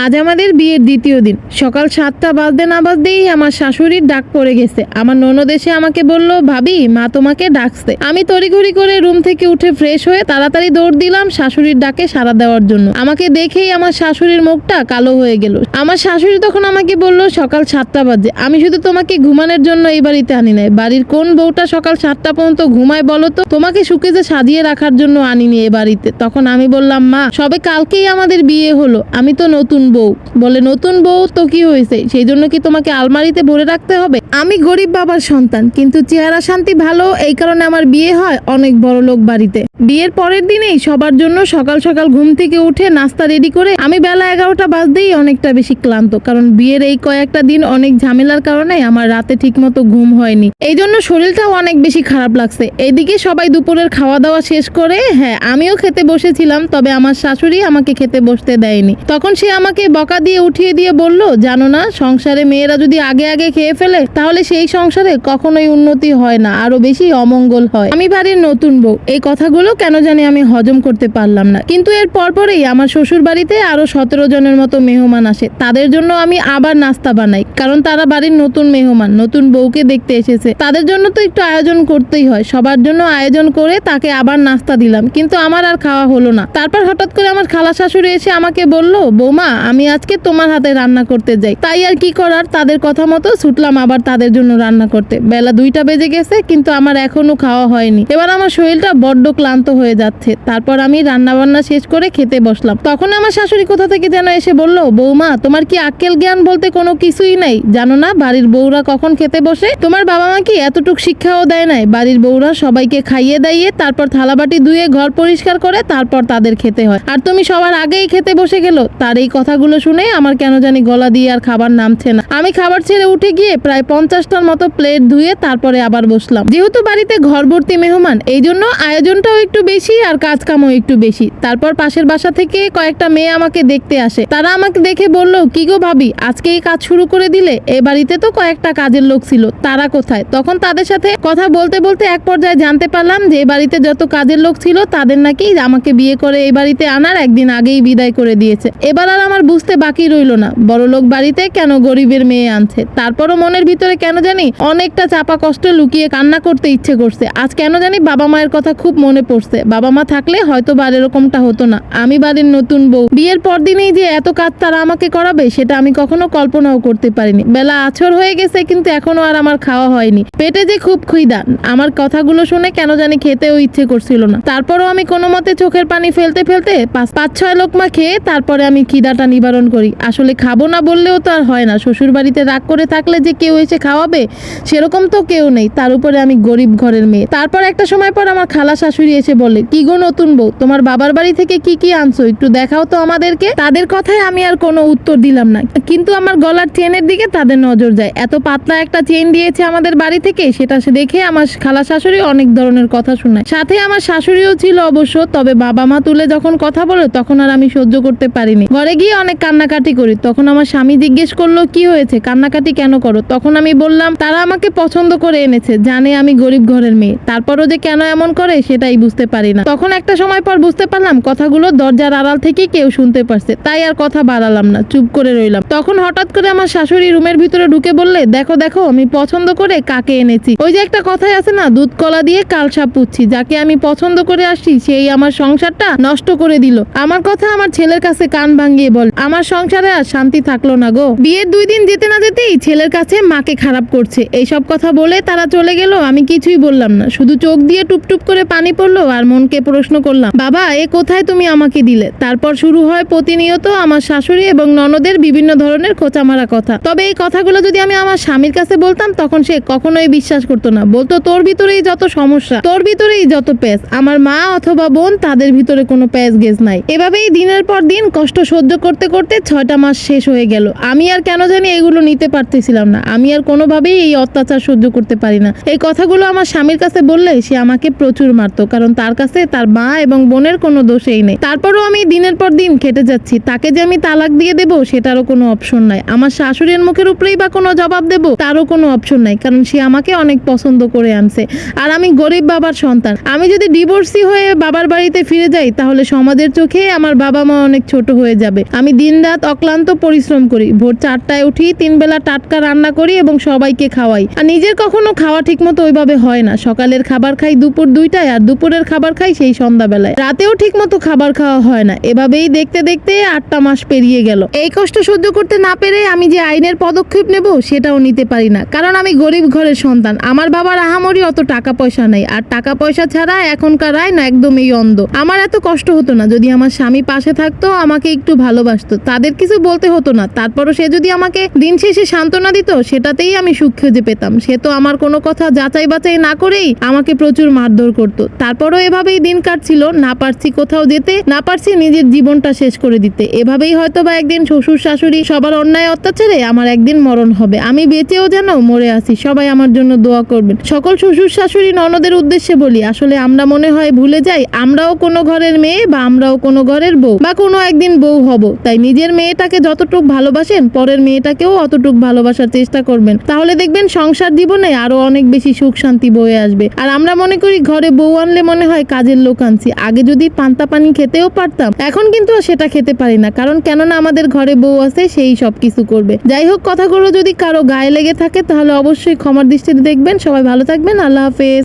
আজ আমাদের বিয়ের দ্বিতীয় দিন। সকাল সাতটা বাজতে না বাজতেই আমার শাশুড়ির ডাক পড়ে গেছে। আমার ননদ এসে আমাকে বলল, ভাবি, মা তোমাকে ডাকছে। আমি তড়িঘড়ি করে রুম থেকে উঠে ফ্রেশ হয়ে তাড়াতাড়ি দৌড় দিলাম শাশুড়ির ডাকে সাড়া দেওয়ার জন্য। আমাকে দেখেই আমার শাশুড়ির মুখটা কালো হয়ে গেল। আমার শাশুড়ি তখন আমাকে বলল, সকাল সাতটা বাজে। আমি শুধু তোমাকে ঘুমানোর জন্য এই বাড়িতে আনি নাই। বাড়ির কোন বউটা সকাল সাতটা পর্যন্ত ঘুমায় বলো তো? তোমাকে সুকেজে সাজিয়ে রাখার জন্য আনিনি এ বাড়িতে। তখন আমি বললাম, মা, সবে কালকেই আমাদের বিয়ে হলো। আমি তো নতুন বউ। বলে, নতুন বউ তো কি হয়েছে? সেই জন্য কি তোমাকে আলমারিতে ভরে রাখতে হবে? আমি গরিব বাবার সন্তান, কিন্তু চেহারা শান্তি ভালো, এই কারণে আমার বিয়ে হয় অনেক বড় লোক বাড়িতে। বিয়ের পরের দিনেই সবার জন্য সকাল সকাল ঘুম থেকে উঠে নাস্তা রেডি করে আমি বেলা এগারোটা বাজতেই অনেকটা বেশি ক্লান্ত, কারণ বিয়ের এই কয়েকটা দিন অনেক ঝামেলার কারণে আমার রাতে ঠিকমতো ঘুম হয়নি। এই জন্য শরীরটাও অনেক বেশি খারাপ লাগছে। এদিকে সবাই দুপুরের খাওয়া দাওয়া শেষ করে হ্যাঁ আমিও খেতে বসেছিলাম, তবে আমার শাশুড়ি আমাকে খেতে বসতে দেয়নি। তখন সে আমাকে বকা দিয়ে উঠিয়ে দিয়ে বলল, জানো না, সংসারে মেয়েরা যদি আগে আগে খেয়ে ফেলে, তাহলে সেই সংসারে কখনোই উন্নতি হয় না, আরও বেশি অমঙ্গল হয়। আমি বাড়ির নতুন বউ, এই কথাগুলো কেন জানি আমি হজম করতে পারলাম না। কিন্তু এর পরপরেই আমার শ্বশুর বাড়িতে আরও সতেরো জনের মতো মেহমান আসে। তাদের জন্য আমি আবার নাস্তা বানাই, কারণ তারা বাড়ির নতুন মেহমান, নতুন বউকে দেখতে এসেছে। তাদের জন্য তো একটু আয়োজন করতেই হয়, সবার জন্য আয়োজন করে তাকে আবার নাস্তা দিলাম, কিন্তু আমার আর খাওয়া হলো না। তারপর হঠাৎ করে আমার খালা শাশুড়ি এসে আমাকে বলল, বৌমা আমি আজকে তোমার হাতে রান্না করতে যাই। তাই আর কি করার? তাদের কথা মতো ছুটলাম আবার তাদের জন্য রান্না করতে। বেলা দুইটা বেজে গেছে, কিন্তু আমার এখনও খাওয়া হয়নি। এবার আমার শরীরটা বড্ড ক্লান্ত হয়ে যাচ্ছে। তারপর আমি রান্না বান্না শেষ করে খেতে বসলাম। তখন আমার শাশুড়ি কোথা থেকে যেন এসে বলল, বৌমা, তোমার কি আক্কেল জ্ঞান বলতে কোনো কিছুই নাই? জানো না, বাড়ির বউরা কখন খেতে বসে? তোমার বাবা মা কি এতটুক শিক্ষাও দেয় নাই? বাড়ির বউরা সবাইকে খাইয়ে দাইয়ে তারপর থালাবাটি ধুয়ে ঘর পরিষ্কার করে তারপর তাদের খেতে হয়। আর তুমি সবার আগেই খেতে বসে গেল। তার এই কথাগুলো শুনে আমার কেন জানি গলা দিয়ে আর খাবার নামছে না। আমি খাবার ছেড়ে উঠে গিয়ে প্রায় পঞ্চাশটার মতো প্লেট ধুয়ে তারপরে আবার বসলাম। যেহেতু বাড়িতে ঘর ভর্তি মেহমান এই জন্য আয়োজনটাও একটু বেশি আর কাজ কামও একটু বেশি। তারপর পাশের বাসা থেকে কয়েকটা মেয়ে আমাকে দেখতে আসে। তারা আমাকে দেখে বলল, কি গো ভাবি, আজকে এই কাজ শুরু করে দিলে? এ বাড়িতে তো কয়েকটা কাজের লোক ছিল। তারা কোথায়? তখন তাদের সাথে কথা বলতে বলতে এক পর্যায়ে জানতে পারলাম যে বাড়িতে যত কাজের লোক ছিল, তাদের নাকি আমাকে বিয়ে করে এই বাড়িতে আনার একদিন আগেই বিদায় করে দিয়েছে। এবার আর আমার বুঝতে বাকি রইল না। বড় লোক বাড়িতে কেন গরিবের মেয়ে আনছে? তারপরও মনের ভিতরে কেন জানি অনেকটা চাপা কষ্ট লুকিয়ে কান্না করতে ইচ্ছে করছে। আজ কেন জানি বাবা মায়ের কথা খুব মনে পড়ছে। বাবা মা থাকলে হয়তো বার এরকমটা হতো না। আমি বাড়ির নতুন বউ। বিয়ের পর দিনেই যে এত কাজ তারা আমাকে করাবে, সেটা আমি কখনো কল্পনাও করতে পারিনি। বেলা আছর হয়ে গেছে, কিন্তু এখনও আর আমার খাওয়া হয়নি। পেটে যে খুব ক্ষুইদা আমার কথাগুলো শুনে কেন জানি খেতেও ইচ্ছে করছিল না। তারপরও আমি কোনো মতে চোখের পানি ফেলতে ফেলতে পাঁচ পাঁচ, ছয় লোকমা খেয়ে তারপরে আমি খিদাটা নিবারণ করি। আসলে খাব না বললেও তো আর হয় না। শ্বশুর বাড়িতে রাগ করে থাকলে যে কেউ এসে খাওয়াবে, সেরকম তো কেউ নেই। তার উপরে আমি গরিব ঘরের মেয়ে। তারপর একটা সময় পর আমার খালা শাশুড়ি এসে বলে, কি গো নতুন বউ? তোমার বাবার বাড়ি থেকে কি কি আনছো? একটু দেখাও তো আমাদেরকে। তাদের কথায় আমি আর কোনো উত্তর দিলাম না। কিন্তু আমার গলার চেনের দিকে তাদের নজর যায়। এত পাতলা একটা চেন দিয়েছে আমাদের বাড়ি থেকে, সেটা দেখে আমার খালা শাশুড়ি অনেক ধরনের কথা শোনায়। সাথে আমার শাশুড়িও ছিল অবশ্য, তবে বাবা মা তুলে যখন কথা বলে, তখন আর আমি সহ্য করতে পারিনি। ঘরে গিয়ে অনেক কান্নাকাটি করি। তখন আমার স্বামী জিজ্ঞেস করল, কি হয়েছে? কান্নাকাটি কেন করো? তখন আমি বললাম, তারা আমাকে পছন্দ করে এনেছে, জানে আমি গরিব ঘরের মেয়ে। তারপরও যে কেন এমন করে, সেটাই বুঝতে পারি না। তখন একটা সময় পর বুঝতে পারলাম, কথাগুলো দরজার আড়াল থেকে কেউ শুনতে পারছে। তাই আর কথা বাড়ালাম না, চুপ করে রইলাম। তখন হঠাৎ করে আমার শাশুড়ি রুমের ভিতরে ঢুকে বললে, দেখো দেখো, আমি পছন্দ করে কাকে এনেছি? ওই যে একটা কথাই আছে না, দুধ কলা দিয়ে কালসা পুচ্ছি যাকে আমি পছন্দ করে আসছি, সেই আমার সংসারটা নষ্ট করে দিল। আমার কথা আমার ছেলের কাছে কান ভাঙিয়ে বল আমার সংসারে আর শান্তি থাকল না গো। বিয়ের দুই দিন যেতে না যেতেই ছেলের কাছে মাকে খারাপ করছে। এইসব কথা বলে তারা চলে গেল, আমি কিছুই বললাম না। শুধু চোখ দিয়ে টুপটুপ করে পানি পড়ল আর মনকে প্রশ্ন করলাম, বাবা, এ কোথায় তুমি আমাকে দিলে? তারপর শুরু হয় প্রতিনিয়ত আমার শাশুড়ি এবং ননদের বিভিন্ন ধরনের খোঁচামারা কথা। তবে এই কথাগুলো যদি আমি আমার স্বামীর কাছে বলতাম, তখন সে কখনোই বিশ্বাস করতো না। বলতো, তোর ভিতরেই যত সমস্যা, তোর ভিতরেই যত প্যাচ। আমার মা অথবা বোন, তাদের ভিতরে কোনো প্যাচ গেজ নাই। এভাবেই দিনের পর দিন কষ্ট সহ্য করতে করতে ছয়টা মাস শেষ হয়ে গেল। আমি আর কেন জানি এগুলো নিতে পারতেছিলাম না। আমি আর কোনোভাবেই এই অত্যাচার সহ্য করতে পারি না। এই কথাগুলো আমার স্বামীর কাছে বললে সে আমাকে প্রচুর মারতো, কারণ তার কাছে তার মা এবং বোনের কোনো দোষেই নেই। তারপরও আমি দিনের পর দিন খেটে যাচ্ছি। তাকে যে আমি তালাক দিয়ে দেবো সেটারও কোনো অপশন নাই। আমার শাশুড়ির মুখের উপরেই বা কোনো জবাব দেবো তারও কোনো অপশন নাই, কারণ সে আমাকে অনেক পছন্দ করে আনছে। আর আমি গরিব বাবার সন্তান। আমি যদি ডিভোর্সি হয়ে বাবার বাড়িতে ফিরে যাই, তাহলে সমাজের চোখে আমার বাবা মা অনেক ছোট হয়ে যাবে। আমি দিনরাত অক্লান্ত পরিশ্রম করি। ভোর চারটায় উঠি, তিন বেলা টাটকা রান্না করি এবং সবাইকে খাওয়াই। আর নিজের কখনো খাওয়া ঠিক মতো ওইভাবে হয় না। সকালের খাবার খাই দুপুর দুইটায় আর দুপুরের খাবার খাই সেই সন্ধ্যাবেলায়। রাতেও ঠিক মতো খাবার খাওয়া হয় না। এভাবেই দেখতে দেখতে আটটা মাস পেরিয়ে গেল। এই কষ্ট সহ্য করতে না পেরে আমি যে আইনের পদক্ষেপ নেব সেটাও নিতে পারি না। কারণ আমি গরিব ঘরের সন্তান। আমার বাবার আহামরি অত টাকা পয়সা নেই। আর টাকা পয়সা ছাড়া এখনকার আয় আইন একদমই অন্ধ। আমার এত কষ্ট হতো না। যদি আমার স্বামী পাশে থাকতো, আমাকে একটু ভালোবাসতো। তাদের কিছু বলতে হতো না। তারপরও সে যদি আমাকে দিন শেষে সান্ত্বনা দিত, সেটাতেই আমি সুখ খুঁজে পেতাম। সে তো আমার কোনো কথা যাচাই বাছাই না করেই আমাকে প্রচুর মারধর করতো। তারপরও এভাবেই দিন কাটছিল, না পারছি কোথাও যেতে, না পারছি নিজের জীবনটা শেষ করে দিতে। এভাবেই হয়তো বা একদিন শ্বশুর, শাশুড়ি সবার অন্যায় অত্যাচারে আমার একদিন মরণ হবে। আমি বেঁচেও যেন মরে আছি, সবাই আমার জন্য দোয়া করবেন। সকল শ্বশুর, শাশুড়ি, ননদের উদ্দেশ্যে বলি, আসলে আমরা মনে হয় ভুলে যাই, আমরাও কোনো ঘরের মেয়ে বা আমরাও কোনো ঘরের বউ বা কোনো একদিন বউ হব। তাই নিজের মেয়েটাকে যতটুক ভালোবাসেন, পরের মেয়েটাকেও অতটুক ভালোবাসার চেষ্টা করবেন। তাহলে দেখবেন সংসার জীবনে আরও অনেক বেশি সুখ শান্তি বয়ে আসবে। আর আমরা মনে করি ঘরে বউ আনলে মনে হয় কাজের লোক আনছি। আগে যদি পান্তা পানি খেতেও পারতাম, এখন কিন্তু সেটা খেতে পারি না। কারণ কেননা আমাদের ঘরে বউ আছে, সেই সব কিছু করবে। যাই হোক, কথাগুলো যদি কারও গায়ে লেগে থাকে, তাহলে অবশ্যই ক্ষমার দৃষ্টিতে দেখবেন। সবাই ভালো থাকবেন। আল্লাহ হাফেজ।